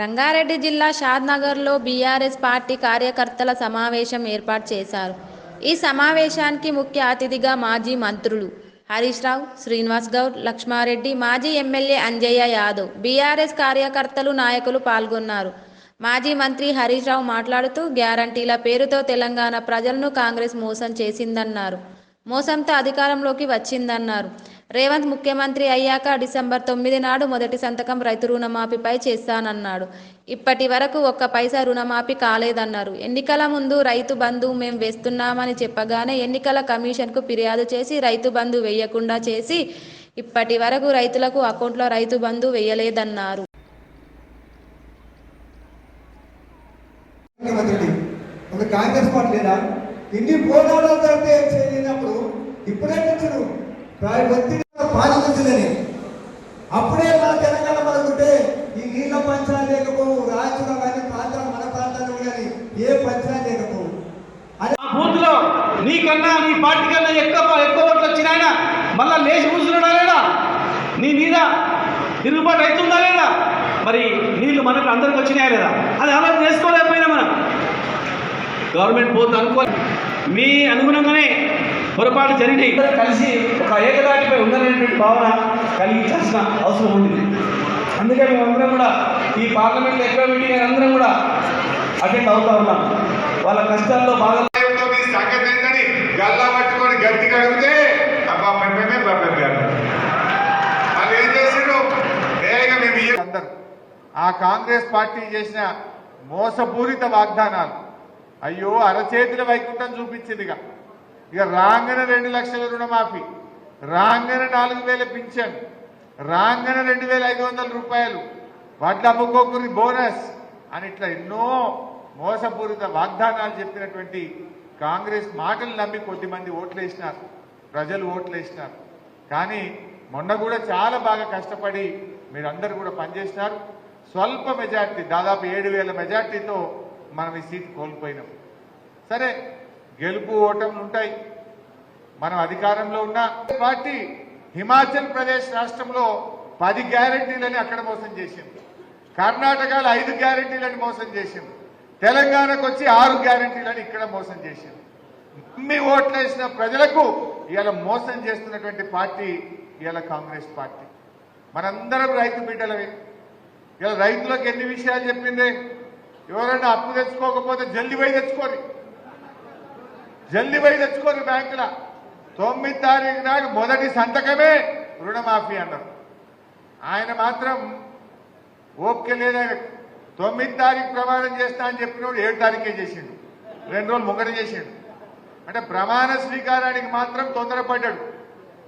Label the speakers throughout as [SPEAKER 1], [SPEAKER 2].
[SPEAKER 1] రంగారెడ్డి జిల్లా షాద్నగర్లో BRS party కార్యకర్తల సమావేశం ఏర్పాటు చేశారు. ఈ సమావేశానికి ముఖ్య అతిథిగా మాజీ మంత్రులు హరీష్ రావు శ్రీనివాస్ గౌడ్ లక్ష్మారెడ్డి మాజీ ఎమ్మెల్యే అంజయ్య యాదవ్ బీఆర్ఎస్ కార్యకర్తలు నాయకులు పాల్గొన్నారు. మాజీ మంత్రి హరీష్ రావు మాట్లాడుతూ గ్యారంటీల పేరుతో తెలంగాణ ప్రజలను కాంగ్రెస్ మోసం చేసిందన్నారు. మోసంతో అధికారంలోకి వచ్చిందన్నారు. రేవంత్ ముఖ్యమంత్రి అయ్యాక డిసెంబర్ తొమ్మిది నాడు మొదటి సంతకం రైతు రుణమాఫీపై చేస్తానన్నాడు. ఇప్పటి వరకు ఒక్క పైసా రుణమాఫీ కాలేదన్నారు. ఎన్నికల ముందు రైతు బంధు మేము వేస్తున్నామని చెప్పగానే ఎన్నికల కమిషన్కు ఫిర్యాదు చేసి రైతు బంధు వేయకుండా చేసి ఇప్పటి వరకు రైతులకు అకౌంట్లో రైతు బంధు వేయలేదన్నారు.
[SPEAKER 2] కాంగ్రెస్ పార్టీ లేదా? ఇన్ని పోరాటాలు ఇప్పుడే ఒత్తిడి అప్పుడే మన తెలంగాణ మనకుంటే ఈ నీళ్ళ పంచాయతీ లేకపోవు రాయచూరం కానీ ప్రాంతాలు మన ప్రాంతాలు కానీ ఏ పంచాయతీ లేకపోవు. అది
[SPEAKER 3] ఆ బూత్లో నీకన్నా నీ పార్టీ కన్నా ఎక్కువ ఎక్కువ ఓట్లు వచ్చిన ఆయన మళ్ళా లేచి కూర్చున్నాడా లేదా? నీ మీద తిరుగుబాటు అవుతుందా లేదా? మరి నీళ్ళు మనకు అందరికి వచ్చినాయా లేదా? అది అలా చేసుకోలేకపోయినా మనం. గవర్నమెంట్ పోతే అనుకో మీ అనుగుణంగానే పొరపాటు జరిగినాయి. ఇద్దరు కలిసి ఒక ఏకదాటిపై ఉందనేటువంటి భావన కలిగించాల్సిన అవసరం ఉంది అందుకే మేమందరం కూడా ఈ పార్లమెంట్ ఎక్కువ మీటింగ్ అందరం కూడా అటెండ్ అవుతా ఉన్నాం. వాళ్ళ కష్టాల్లో బాగా
[SPEAKER 4] సంగతి ఏంటని గల్లా పట్టుకొని గట్టి కడిగితే వాళ్ళు ఏం అందరు. ఆ కాంగ్రెస్ పార్టీ చేసిన మోసపూరిత వాగ్దానాలు. అయ్యో అరచేతుల వైకుంఠం చూపించింది ఇక రాగానే రెండు లక్షల రుణమాఫీ రాగానే నాలుగు వేల పింఛన్ రాగానే రెండు వేల ఐదు వందల రూపాయలు వడ్ల అమ్ముకోకుని బోనస్ అని ఇట్లా ఎన్నో మోసపూరిత వాగ్దానాలు చెప్పినటువంటి కాంగ్రెస్ మాటలు నమ్మి కొద్దిమంది ఓట్లు వేసినారు ప్రజలు ఓట్లు వేసినారు కానీ మొన్న కూడా చాలా బాగా కష్టపడి మీరందరూ కూడా పనిచేసినారు. స్వల్ప మెజార్టీ దాదాపు ఏడు వేల మెజార్టీతో మనం ఈ సీట్ కోల్పోయినాం. సరే గెలుపు ఓటములు ఉంటాయి. మనం అధికారంలో ఉన్న పార్టీ హిమాచల్ ప్రదేశ్ రాష్ట్రంలో పది గ్యారంటీలని అక్కడ మోసం చేసింది. కర్ణాటకలో ఐదు గ్యారంటీలని మోసం చేసింది. తెలంగాణకు వచ్చి ఆరు గ్యారంటీలని ఇక్కడ మోసం చేసింది. ఓట్లు ఓట్లేసిన ప్రజలకు ఇవాళ మోసం చేస్తున్నటువంటి పార్టీ ఇవాళ కాంగ్రెస్ పార్టీ. మనందరం రైతు బిడ్డలవి ఇలా రైతులకు ఎన్ని విషయాలు చెప్పింది? ఎవరైనా అప్పు తెచ్చుకోకపోతే జల్ది పోయి తెచ్చుకోరు జల్ది పోయి తెచ్చుకోరు బ్యాంకుల. తొమ్మిది తారీఖు నాడు మొదటి సంతకమే రుణమాఫీ అన్నారు. ఆయన మాత్రం ఓపిక లేదా తొమ్మిది తారీఖు ప్రమాణం చేస్తా అని చెప్పినప్పుడు ఏడు తారీఖే చేసిండు. రెండు రోజులు ముంగట చేసిండు. అంటే ప్రమాణ స్వీకారానికి మాత్రం తొందరపడ్డాడు.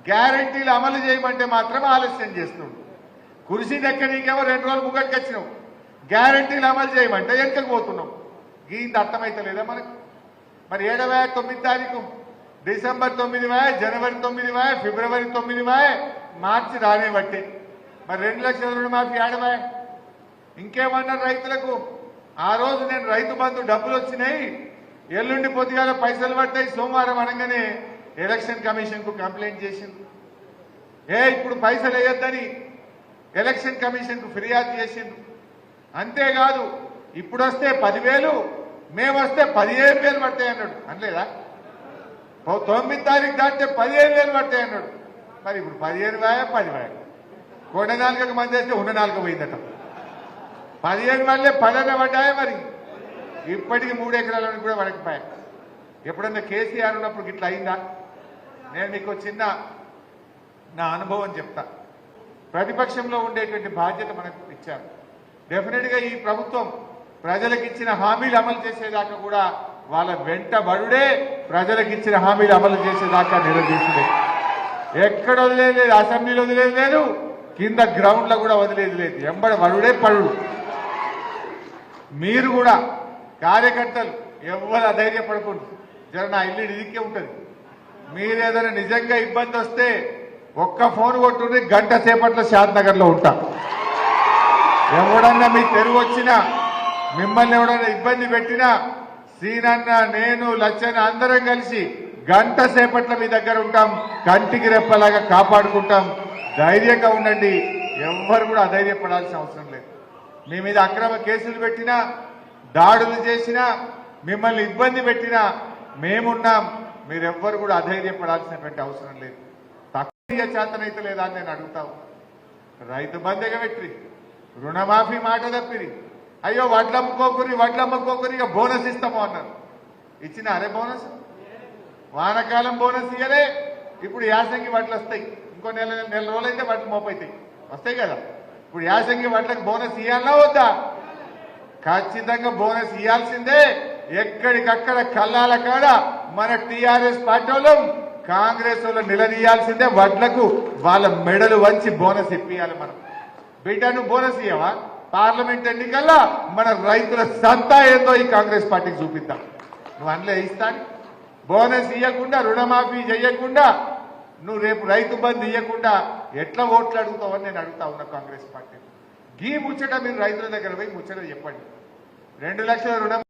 [SPEAKER 4] గ్యారంటీలు అమలు చేయమంటే మాత్రం ఆలస్యం చేస్తున్నాడు. కుర్చీ దక్కనీకేమో రెండు రోజులు ముంగటికి వచ్చినావు? గ్యారంటీలు అమలు చేయమంటే వెనకకు పోతున్నావు. ఇంత అర్థమైతలేదా మనకు? మరి ఏడవ తొమ్మిది తారీఖు? డిసెంబర్ తొమ్మిది జనవరి తొమ్మిది వాయ ఫిబ్రవరి తొమ్మిది వాయ మార్చి రానే బట్టి మరి రెండు లక్షల రుణమాఫీ ఆడవాయ. ఇంకేమన్నారు రైతులకు? ఆ రోజు నేను రైతు బంధు డబ్బులు వచ్చినాయి. ఎల్లుండి పొద్దుగాల పైసలు పడ్డాయి. సోమవారం అనగానే ఎలక్షన్ కమిషన్కు కంప్లైంట్ చేసింది ఏ ఇప్పుడు పైసలు వేయొద్దని ఎలక్షన్ కమిషన్కు ఫిర్యాదు చేసింది అంతేకాదు ఇప్పుడు వస్తే పదివేలు మేము వస్తే పదిహేను వేలు పడతాయి అన్నాడు. అనలేదా? తొమ్మిది తారీఖు దాటితే పదిహేను వేలు పడతాయి అన్నాడు. మరి ఇప్పుడు పదిహేను వేయ పది వేయ కొండ నాలుగకు మంది అయితే ఉన్న నాలుగు పోయిందట. పదిహేను వాళ్ళే పదన పడ్డాయా మరి? ఇప్పటికి మూడు నుంచి కూడా పడకపోయా. ఎప్పుడన్నా కేసీఆర్ ఉన్నప్పుడు ఇట్లా అయిందా? నేను మీకు చిన్న నా అనుభవం చెప్తా. ప్రతిపక్షంలో ఉండేటువంటి బాధ్యత మనకు ఇచ్చారు. డెఫినెట్గా ఈ ప్రభుత్వం ప్రజలకు ఇచ్చిన హామీలు అమలు చేసేదాకా కూడా వాళ్ళ వెంటబడుడే ప్రజలకు ఇచ్చిన హామీలు అమలు చేసేదాకా నిలదీసుడే ఎక్కడ వదిలేదు లేదు అసెంబ్లీలో వదిలేదు లేదు కింద గ్రౌండ్లో కూడా వదిలేదు లేదు. ఎంబడ బడుడే పడుడు మీరు కూడా కార్యకర్తలు ఎవరు అధైర్యపడకూడదు జర నా ఇల్లు ఇదికే ఉంటుంది. మీరు ఏదైనా నిజంగా ఇబ్బంది వస్తే ఒక్క ఫోన్ కొట్టుండి గంట సేపట్లో షాద్ నగర్లో ఉంటా. ఎవడన్నా మీ తెరువు వచ్చినా మిమ్మల్ని ఎవడైనా ఇబ్బంది పెట్టినా సీనన్న నేను లచ్చన్న అందరం కలిసి గంట సేపట్ల మీ దగ్గర ఉంటాం. కంటికి రెప్పలాగా కాపాడుకుంటాం. ధైర్యంగా ఉండండి. ఎవ్వరు కూడా అధైర్యపడాల్సిన అవసరం లేదు. మీ మీద అక్రమ కేసులు పెట్టినా దాడులు చేసినా మిమ్మల్ని ఇబ్బంది పెట్టినా మేమున్నాం. మీరెవ్వరు కూడా అధైర్యపడాల్సినటువంటి అవసరం లేదు. తక్కువ చేతనైతే లేదా అని నేను అడుగుతావు రైతు బంధుగా పెట్టి రుణమాఫీ మాట తప్పిరి. అయ్యో వడ్లమ్ముకోకురి వడ్లమ్ముకోకురి ఇక బోనస్ ఇస్తాము అన్నారు. ఇచ్చిన అరే బోనస్? వానకాలం బోనస్ ఇయ్యలే. ఇప్పుడు యాసంగి వడ్లు వస్తాయి. ఇంకో నెల నెల రోజులైతే వడ్లు మోపైతాయి. వస్తాయి కదా? ఇప్పుడు యాసంగి వడ్లకు బోనస్ ఇవ్వాలన్నా వద్దా? ఖచ్చితంగా బోనస్ ఇవ్వాల్సిందే ఎక్కడికక్కడ కల్లాల కాడ మన టిఆర్ఎస్ పార్టీ వాళ్ళం కాంగ్రెస్ వాళ్ళు నిలదీయాల్సిందే. వడ్లకు వాళ్ళ మెడలు వంచి బోనస్ ఇప్పియాలి మనం. బిడ్డ నువ్వు బోనస్ ఇవ్వవా పార్లమెంట్ ఎన్నికల్లో మన రైతుల సత్తా ఏందో ఈ కాంగ్రెస్ పార్టీకి చూపిద్దాం. నువ్వు అందులో ఇస్తాను బోనస్ ఇవ్వకుండా రుణమాఫీ చేయకుండా నువ్వు రేపు రైతు బంధు ఇవ్వకుండా ఎట్లా ఓట్లు అడుగుతావని నేను అడుగుతా ఉన్నా కాంగ్రెస్ పార్టీ గీ ముచ్చట మీరు రైతుల దగ్గర పోయి ముచ్చట చెప్పండి. రెండు లక్షల రుణం